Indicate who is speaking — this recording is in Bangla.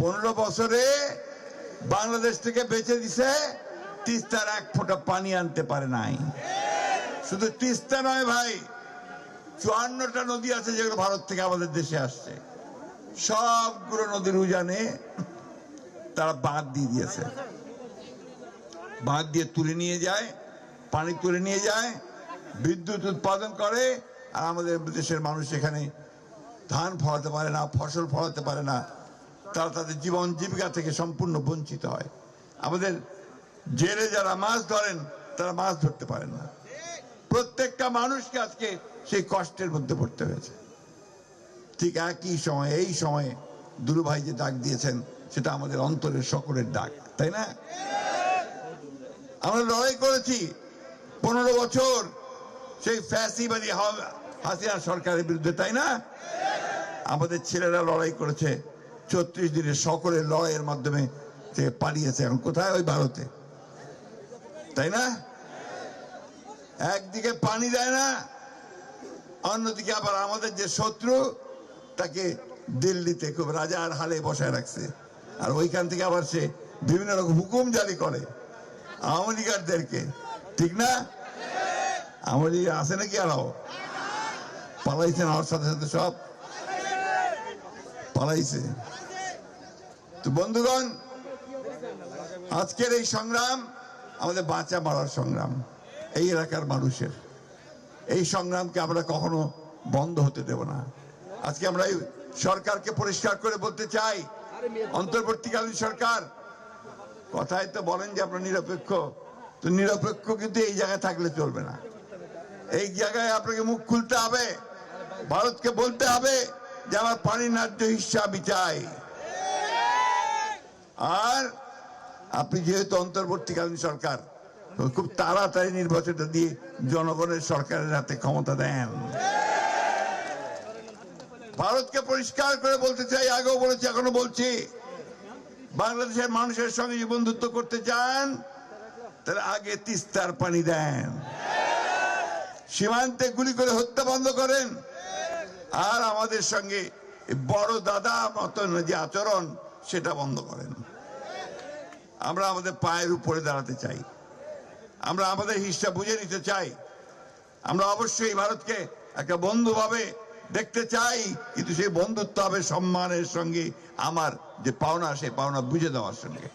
Speaker 1: পনেরো বছরে বাংলাদেশ থেকে বেঁচে দিছে, তিস্তার এক ফোঁটা পানি আনতে পারে নাই। শুধু তিস্তা নয় ভাই, চুয়ান্নটা নদী আছে যেগুলো ভারত থেকে আমাদের দেশে আসছে। সবগুলো নদীর উজানে তারা বাঁধ দিয়ে দিয়েছে। বাঁধ দিয়ে তুলে নিয়ে যায়, পানি তুলে নিয়ে যায়, বিদ্যুৎ উৎপাদন করে, আর আমাদের দেশের মানুষ এখানে ধান ফলাতে পারে না, ফসল ফলাতে পারে না। তারা তাদের জীবন জীবিকা থেকে সম্পূর্ণ বঞ্চিত হয়। আমাদের জেলে যারা মাছ ধরেন, তারা মাছ ধরতে পারেন না। প্রত্যেকটা মানুষকে আজকে সেই কষ্টের মধ্যে পড়তে হয়েছে। ঠিক একই সময়, এই সময়ে দুরু ভাই যে ডাক দিয়েছেন, সেটা আমাদের অন্তরের সকলের ডাক, তাই না? আমরা লড়াই করেছি পনেরো বছর সেই ফ্যাসিবাদী হ- হাসিনা সরকারের বিরুদ্ধে, তাই না? আমাদের ছেলেরা লড়াই করেছে ছত্রিশ দিনের সকলের লড়াইয়ের মাধ্যমে পালিয়েছে এখন। কোথায় ওই ভারতে? তাই না? একদিকে পানি দেয় না, অন্যদিকে আবার আমাদের যে শত্রু, তাকে দিল্লিতে খুব রাজার হালে বসায় রাখছে। আর ওইখান থেকে আবার সে বিভিন্ন রকম হুকুম জারি করে আওয়ামী লীগারদেরকে। ঠিক না? আওয়ামী লীগ আছে নাকি আরও? পালাইছেন আমার সাথে সাথে সব? পালাইছে। তো বন্ধুগণ, আজকের এই সংগ্রাম আমাদের বাঁচা মারার সংগ্রাম, এই এলাকার মানুষের। এই সংগ্রামকে আমরা কখনো বন্ধ হতে দেব না। আজকে আমরা সরকারকে পরিষ্কার করে বলতে চাই, অন্তর্বর্তীকালীন সরকার, কথায় তো বলেন যে আপনার নিরপেক্ষ। তো নিরপেক্ষ কিন্তু এই জায়গায় থাকলে চলবে না। এই জায়গায় আপনাকে মুখ খুলতে হবে, ভারতকে বলতে হবে যে আমার পানি ন্যায্য হিসা আমি চাই আর আপনি যেহেতু অন্তর্বর্তীকালীন সরকার খুব তাড়াতাড়ি নির্বাচনটা দিয়ে জনগণের সরকারের হাতে ক্ষমতা দেন। ভারতকে পরিষ্কার করে বলতে চাই, আগেও বলেছি, এখনও বলছি, বাংলাদেশের মানুষের সঙ্গে যে বন্ধুত্ব করতে চান তাহলে আগে তিস্তার পানি দেন। সীমান্তে গুলি করে হত্যা বন্ধ করেন। আর আমাদের সঙ্গে বড় দাদা মতন যে আচরণ, সেটা বন্ধ করেন। আমরা আমাদের পায়ের উপরে দাঁড়াতে চাই। আমরা আমাদের হিসা বুঝে নিতে চাই। আমরা অবশ্যই ভারতকে একটা বন্ধু ভাবে দেখতে চাই, কিন্তু সেই বন্ধুত্ব হবে সম্মানের সঙ্গে আমার যে পাওনা, সেই পাওনা বুঝে দেওয়ার সঙ্গে।